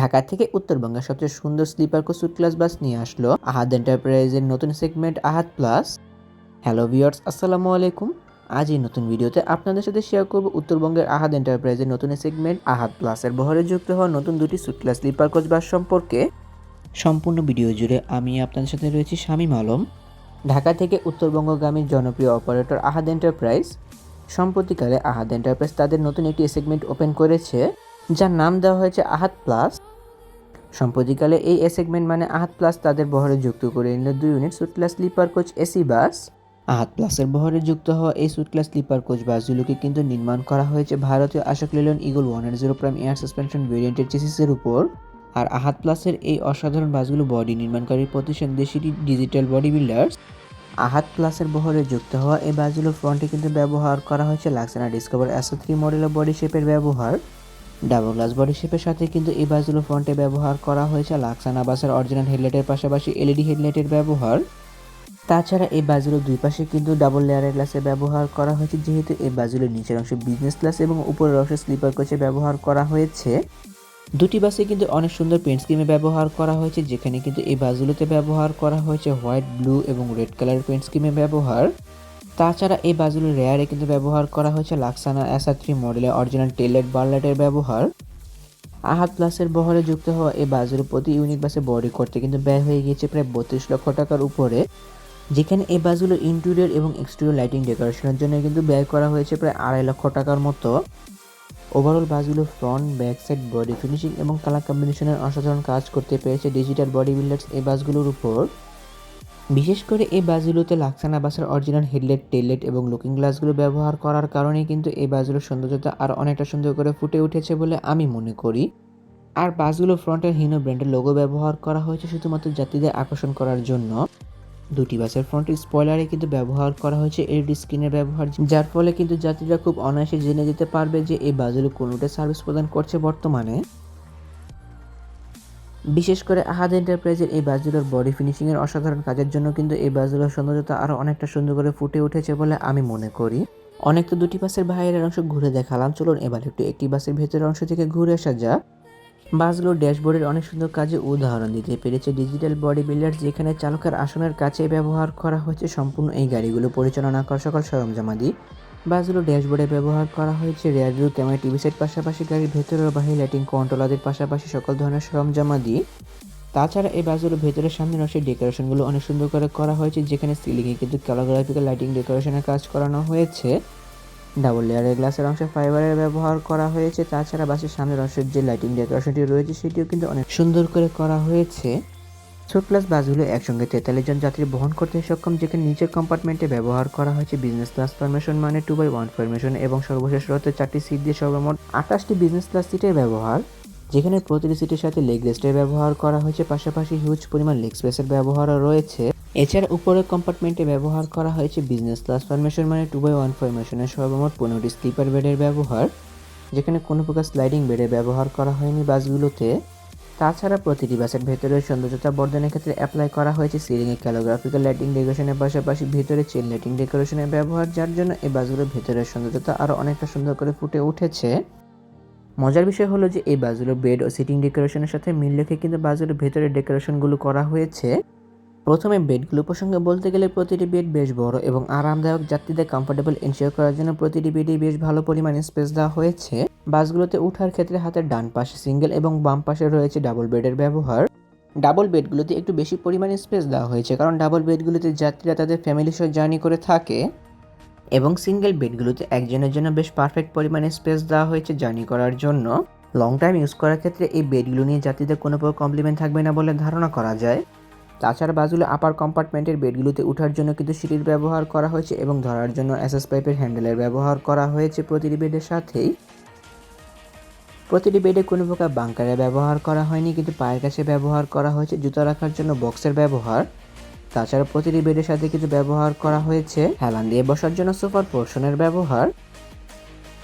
ঢাকা থেকে উত্তরবঙ্গের সবচেয়ে সুন্দর স্লিপার কোচ ক্লাস বাস নিয়ে আসলো আহাদ এন্টারপ্রাইজের নতুন segment Ahad plus. Hello viewers, আসসালামু আলাইকুম। আজ এই নতুন ভিডিওতে আপনাদের সাথে শেয়ার করব উত্তরবঙ্গের আহাদ এন্টারপ্রাইজের নতুন সেগমেন্ট আহাদ প্লাসের বহরে যুক্ত হওয়া নতুন দুটি suite class sleeper coach bus সম্পর্কে। সম্পূর্ণ ভিডিও জুড়ে আমি আপনাদের সাথে রয়েছি শামীম আলম, ঢাকা থেকে উত্তরবঙ্গগামী জনপ্রিয় অপারেটর আহাদ এন্টারপ্রাইজ। সম্প্রতিকালে আহাদ এন্টারপ্রাইজ তাদের নতুন একটি সেগমেন্ট ওপেন করেছে, যার নাম দেওয়া হয়েছে আহাদ প্লাস। সম্প্রতিকালে এই সেগমেন্ট মানে আহাদ প্লাস তাদের বহরে যুক্ত করে নিল দুই unit suite class sleeper coach AC bus Ahad প্লাসের বহরে যুক্ত হওয়া এই সুট ক্লাস স্লিপার কোচ বাসগুলোকে কিন্তু নির্মাণ করা হয়েছে ভারতীয় Ashok Leyland eagle one zero prime air suspension ভেরিয়েন্টের চেসিসের উপর। আর আহাত প্লাসের এই অসাধারণ বাসগুলো বডি নির্মাণকারী প্রতিষ্ঠান দেশটি ডিজিটাল বডি বিল্ডার্স আহাত প্লাসের বহরে যুক্ত হওয়া এই বাসগুলোর ফ্রন্টে কিন্তু ব্যবহার করা হয়েছে। লাক্সানা ডিসকভার এসো থ্রি মডেলের বডি শেপের ব্যবহার। ডাবল গ্লাস বডি শেপের সাথে কিন্তু এই বাসগুলো ফ্রন্টে ব্যবহার করা হয়েছে লাক্সানা বাসের অরিজিনাল হেডলাইটের পাশাপাশি এলইডি হেডলাইটের ব্যবহার। তাছাড়া এই বাসগুলো দুই পাশে কিন্তু ডাবল লেয়ারের গ্লাসে ব্যবহার করা হয়েছে, যেহেতু এই বাসগুলোর নিচের অংশে বিজনেস ক্লাস এবং উপরের অংশে স্লিপার কোচে ব্যবহার করা হয়েছে। দুটি বাসে কিন্তু অনেক সুন্দর পেন্ট স্কিমে ব্যবহার করা হয়েছে, যেখানে কিন্তু এই বাসগুলোতে ব্যবহার করা হয়েছে হোয়াইট ব্লু এবং রেড কালার পেন্ট স্কিমে ব্যবহার। তাছাড়া এই বাসগুলোর রেয়ারে কিন্তু ব্যবহার করা হয়েছে লাক্সানা এসা থ্রি মডেলের অরিজিনাল টেলেট বারলাইটের ব্যবহার। আহাত প্লাসের বহরে যুক্ত হওয়া এই বাসগুলো প্রতি ইউনিট বাসে বডি করতে কিন্তু ব্যয় হয়ে গিয়েছে প্রায় বত্রিশ লক্ষ টাকার উপরে, যেখানে এই বাসগুলো ইন্টেরিয়র এবং এক্সটেরিয়র লাইটিং ডেকোরেশনের জন্য কিন্তু ব্যয় করা হয়েছে প্রায় আড়াই লক্ষ টাকার মতো। ওভারঅল বাসগুলো front back side body finishing এবং কালার কম্বিনেশনের অসাধারণ কাজ করতে পেরেছে ডিজিটাল বডি বিল্ডার্স এই বাসগুলোর উপর। বিশেষ করে এই বাসগুলোতে লাক্সানা বাসের অরিজিনাল হেডলাইট টেললাইট এবং লুকিং গ্লাসগুলো ব্যবহার করার কারণে কিন্তু এই বাসগুলোর সৌন্দর্যতা আরও অনেকটা সুন্দর করে ফুটে উঠেছে বলে আমি মনে করি। আর বাসগুলো ফ্রন্টের হিনো ব্র্যান্ডের লোগো ব্যবহার করা হয়েছে শুধুমাত্র যাত্রীদের আকর্ষণ করার জন্য। দুটি বাসের ফ্রন্টের স্পয়লারে কিন্তু ব্যবহার করা হয়েছে এলইডি স্ক্রিনের ব্যবহার। যার ফলে কিন্তু যাত্রীরা খুব অনায়াসে জেনে যেতে পারবে যে এই বাসগুলো কোন রুটে সার্ভিস প্রদান করছে বর্তমানে। বিশেষ করে আহাদ এন্টারপ্রাইজের এই বাসগুলোর বডি ফিনিশিংয়ের অসাধারণ কাজের জন্য কিন্তু এই বাসগুলোর সৌন্দর্যতা আরও অনেকটা সুন্দর করে ফুটে উঠেছে বলে আমি মনে করি। অনেক তো দুটি বাসের বাইরের অংশ ঘুরে দেখালাম। চলুন এবার একটু একটি বাসের ভেতরের অংশ থেকে ঘুরে আসা যাক। বাসগুলোর ড্যাশবোর্ডের অনেক সুন্দর কাজে উদাহরণ দিতে পেরেছে। ডিজিটাল বডি বিল্ডার যেখানে চালকের আসনের কাছে ব্যবহার করা হয়েছে, সম্পূর্ণ এই গাড়িগুলো পরিচালনা করা সকল সরঞ্জামাদি। বাসগুলো ড্যাশবোর্ডে ব্যবহার করা হয়েছে rear view camera, TV set পাশাপাশি গাড়ির ভেতরে ও বাহির লাইটিং কন্ট্রোলারদের পাশাপাশি সকল ধরনের সরঞ্জামাদি। তাছাড়া এই বাসগুলোর ভেতরে সামনের অংশের ডেকোরেশনগুলো অনেক সুন্দর করে করা হয়েছে, যেখানে সিলিংয়ে কিন্তু ক্যালোগ্রাফিক্যাল লাইটিং ডেকোরেশনের কাজ করানো হয়েছে। ডাবল লেয়ারের গ্লাসের অংশে ফাইবারের ব্যবহার করা হয়েছে, তাছাড়া বাসের সামনের অংশের যে লাইটিং ডেকোরেশনটি রয়েছে, সেটিও কিন্তু অনেক সুন্দর করে করা হয়েছে। ছোট ক্লাস বাসগুলো একসঙ্গে তেতাল্লিশ জন যাত্রী বহন করতে সক্ষম, যেখানে নিচের কম্পার্টমেন্টে ব্যবহার করা হয়েছে বিজনেস ক্লাস ফরমেশন মানে টু বাই ওয়ান ফরমেশন এবং সর্বশেষ রয়েছে চারটি সিট দিয়ে সর্বমোট আঠাশটি বিজনেস ক্লাস সিটের ব্যবহার, যেখানে প্রতিটি সিটের সাথে লেগ রেস্টের ব্যবহার করা হয়েছে, পাশাপাশি হিউজ পরিমাণ লেগ স্পেসের ব্যবহারও রয়েছে। এছাড়া উপরের কম্পার্টমেন্টে ব্যবহার করা হয়েছে বিজনেস ক্লাস ফরমেশন মানে টু বাই ওয়ান ফরমেশনের সর্বমোট পনেরোটি স্লিপার বেডের ব্যবহার, যেখানে কোনো প্রকার স্লাইডিং বেডের ব্যবহার করা হয়নি বাসগুলোতে তাছাড়া প্রতিটি বাসের ভেতরের সৌন্দর্যতা বর্ধনের ক্ষেত্রে অ্যাপ্লাই করা হয়েছে সিলিংয়ে ক্যালোগ্রাফিক্যাল লাইটিং ডেকোরেশনের পাশাপাশি ভেতরে চেন লাইটিং ডেকোরেশনের ব্যবহার, যার জন্য এই বাসগুলোর ভেতরের সৌন্দর্যতা আরও অনেকটা সুন্দর করে ফুটে উঠেছে। মজার বিষয় হলো যে, এই বাসগুলো বেড ও সিটিং ডেকোরেশনের সাথে মিল রেখে কিন্তু বাসগুলোর ভেতরের ডেকোরেশনগুলো করা হয়েছে। প্রথমে বেডগুলো প্রসঙ্গে বলতে গেলে প্রতিটি বেড বেশ বড় এবং আরামদায়ক। যাত্রীদের কমফোর্টেবল এনশিওর করার জন্য প্রতিটি বেডেই বেশ ভালো পরিমাণে স্পেস দেওয়া হয়েছে। বাসগুলোতে ওঠার ক্ষেত্রে হাতের ডান পাশে সিঙ্গেল এবং বাম পাশে রয়েছে ডাবল বেডের ব্যবহার। ডাবল বেডগুলোতে একটু বেশি পরিমাণে স্পেস দেওয়া হয়েছে কারণ ডাবল বেডগুলোতে যাত্রীরা তাদের ফ্যামিলির সহ জার্নি করে থাকে এবং সিঙ্গেল বেডগুলোতে একজনের জন্য বেশ পারফেক্ট পরিমাণে স্পেস দেওয়া হয়েছে জার্নি করার জন্য। লং টাইম ইউজ করার ক্ষেত্রে এই বেডগুলো নিয়ে যাত্রীদের কোনো প্রকার কমপ্লিমেন্ট থাকবে না বলে ধারণা করা যায়। তাছাড়া বাজুলে আপার কম্পার্টমেন্টের বেডগুলোতে ওঠার জন্য কিন্তু সিঁড়ির ব্যবহার করা হয়েছে এবং ধরার জন্য এসএস পাইপের হ্যান্ডেলের ব্যবহার করা হয়েছে প্রতিটি বেডের সাথেই। প্রতিটি বেডে কোনো প্রকার বাংকারের ব্যবহার করা হয়নি, কিন্তু পায়ের কাছে ব্যবহার করা হয়েছে, জুতা রাখার জন্য বক্সের ব্যবহার। তাছাড়া প্রতিটি বেডের সাথে কিন্তু ব্যবহার করা হয়েছে, হেলান দিয়ে বসার জন্য সোফার পোর্শনের ব্যবহার।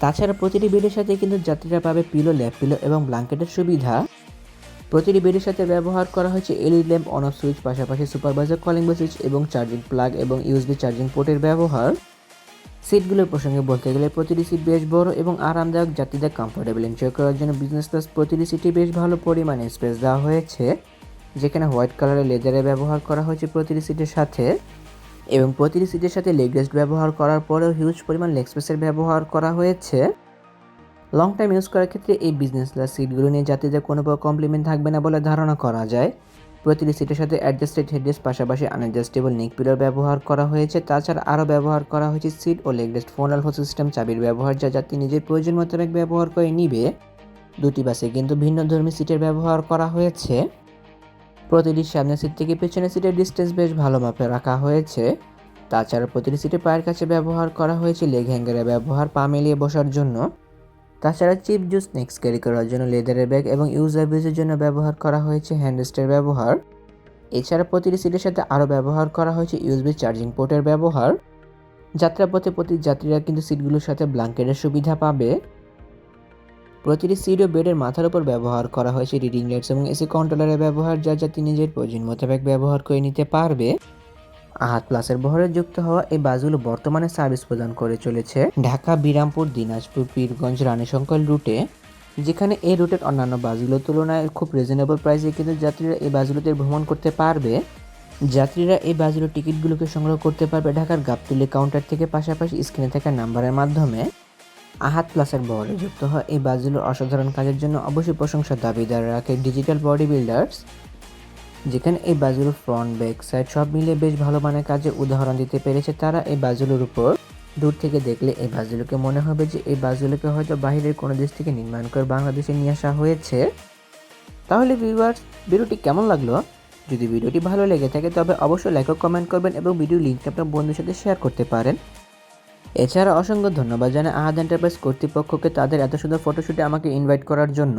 তাছাড়া প্রতিটি বেডের সাথে কিন্তু যাত্রীরা পাবে পিলো ল্যাপ পিলো এবং ব্ল্যাঙ্কেটের সুবিধা। প্রতিটি বেডের সাথে ব্যবহার করা হয়েছে LED lamp, on off switch, পাশাপাশি সুপারভাইজার কলিং সুইচ এবং চার্জিং প্লাগ এবং ইউএসবি চার্জিং পোর্টের ব্যবহার। সিটগুলোর প্রসঙ্গে বলতে গেলে প্রতিটি সিট বেশ বড় এবং আরামদায়ক যাত্রীদের কমফোর্টেবল এনজয় করার জন্য বিজনেস ক্লাস প্রতিটি সিটে বেশ ভালো পরিমাণে স্পেস দেওয়া হয়েছে, যেখানে হোয়াইট কালারের লেদারে ব্যবহার করা হয়েছে প্রতিটি সিটের সাথে। এবং প্রতিটি সিটের সাথে লেগ রেস্ট ব্যবহার করার পরেও হিউজ পরিমাণ লেগ স্পেসের ব্যবহার করা হয়েছে। লং টাইম ইউজ করার ক্ষেত্রে এই বিজনেস ক্লাস সিটগুলো নিয়ে যাত্রীদের কোনো কমপ্লিমেন্ট থাকবে না বলে ধারণা করা যায়। প্রতিটি সিটের সাথে অ্যাডজাস্টেড হেডরেস্ট পাশাপাশি আনঅ্যাডজাস্টেবল নেক পিলার ব্যবহার করা হয়েছে। তাছাড়া আরও ব্যবহার করা হয়েছে সিট ও leg rest phone alpha system চাবির ব্যবহার যা যাত্রী নিজের প্রয়োজন মোতাবেক ব্যবহার করে নিবে। দুটি বাসে কিন্তু ভিন্ন ধর্মী সিটের ব্যবহার করা হয়েছে। প্রতিটি সামনের সিট থেকে পেছনের সিটের ডিস্টেন্স বেশ ভালো মাপে রাখা হয়েছে। তাছাড়া প্রতিটি সিটে পায়ের কাছে ব্যবহার করা হয়েছে লেগ হ্যাঙ্গারের ব্যবহার, পা মিলিয়ে বসার জন্য। তাছাড়া চিপ জুস স্ন্যাক্স ক্যারি করার জন্য লেদারের ব্যাগ এবং ইউজার বেজের জন্য ব্যবহার করা হয়েছে হ্যান্ডরেস্টের ব্যবহার। এছাড়া প্রতিটি সিটের সাথে আরও ব্যবহার করা হয়েছে ইউএসবি চার্জিং পোর্টের ব্যবহার। যাত্রাপথে প্রতি যাত্রীরা কিন্তু সিটগুলোর সাথে ব্ল্যাঙ্কেটের সুবিধা পাবে। প্রতিটি সিট ও বেডের মাথার উপর ব্যবহার করা হয়েছে রিডিং লাইটস এবং এসি কন্ট্রোলারের ব্যবহার, যা যাত্রী নিজের প্রয়োজন মোতাবেক ব্যবহার করে নিতে পারবে। আহাত প্লাসের বহরে যুক্ত হওয়া এই বাসগুলো বর্তমানে সার্ভিস প্রদান করে চলেছে ঢাকা, বিরামপুর, দিনাজপুর, পীরগঞ্জ, রানীশঙ্কর রুটে, যেখানে এই রুটের অন্যান্য বাসগুলোর তুলনায় খুব রিজনেবল প্রাইসে কিন্তু যাত্রীরা এই বাসগুলোতে ভ্রমণ করতে পারবে। যাত্রীরা এই বাসগুলোর টিকিটগুলোকে সংগ্রহ করতে পারবে ঢাকার গাবতুলি কাউন্টার থেকে পাশাপাশি স্ক্রিনে থাকা নাম্বারের মাধ্যমে। আহাত প্লাসের বহরে যুক্ত হওয়া এই বাসগুলোর অসাধারণ কাজের জন্য অবশ্যই প্রশংসার দাবিদার রাখে ডিজিটাল বডি বিল্ডার্স যেখানে এই বাসগুলো ফ্রন্ট ব্যাক সাইড সব মিলিয়ে বেশ ভালো মানের কাজে উদাহরণ দিতে পেরেছে তারা এই বাসগুলোর উপর। দূর থেকে দেখলে এই বাসগুলোকে মনে হবে যে এই বাসগুলোকে হয়তো বাইরের কোনো দেশ থেকে নির্মাণ করে বাংলাদেশে নিয়ে আসা হয়েছে। তাহলে ভিউয়ার্স ভিডিওটি কেমন লাগল? যদি ভিডিওটি ভালো লেগে থাকে তবে অবশ্যই লাইক ও কমেন্ট করবেন এবং ভিডিও লিঙ্কটি আপনার বন্ধুর সাথে শেয়ার করতে পারেন। এছাড়া অসংখ্য ধন্যবাদ জানাই আহাদ এন্টারপ্রাইজ কর্তৃপক্ষকে তাদের এত সুন্দর ফটোশুটে আমাকে ইনভাইট করার জন্য।